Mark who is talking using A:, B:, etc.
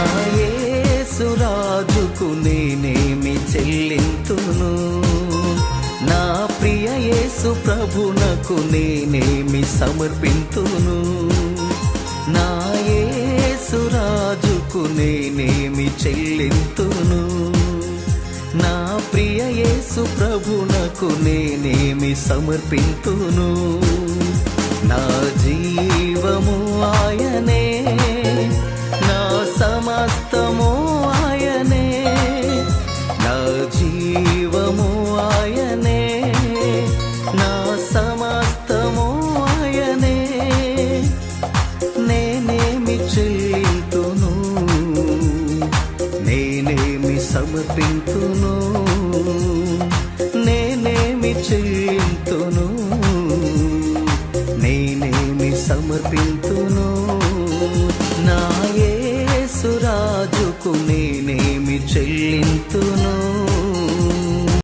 A: నా యేసురాజుకు నేనేమి చెల్లింతును? నా ప్రియ యేసు ప్రభునకు నేనేమి సమర్పింతును? నా యేసురాజుకు నేనేమి చెల్లింతును? నా ప్రియ యేసు ప్రభునకు నేనేమి సమర్పింతును? నా జీవము ఆయనే నేనేమి నేనేమి సమర్పింతును నేనేమి చెల్లింతును నేనేమి సమర్పింతును. నాయే సురాజుకు నేనేమి చెల్లి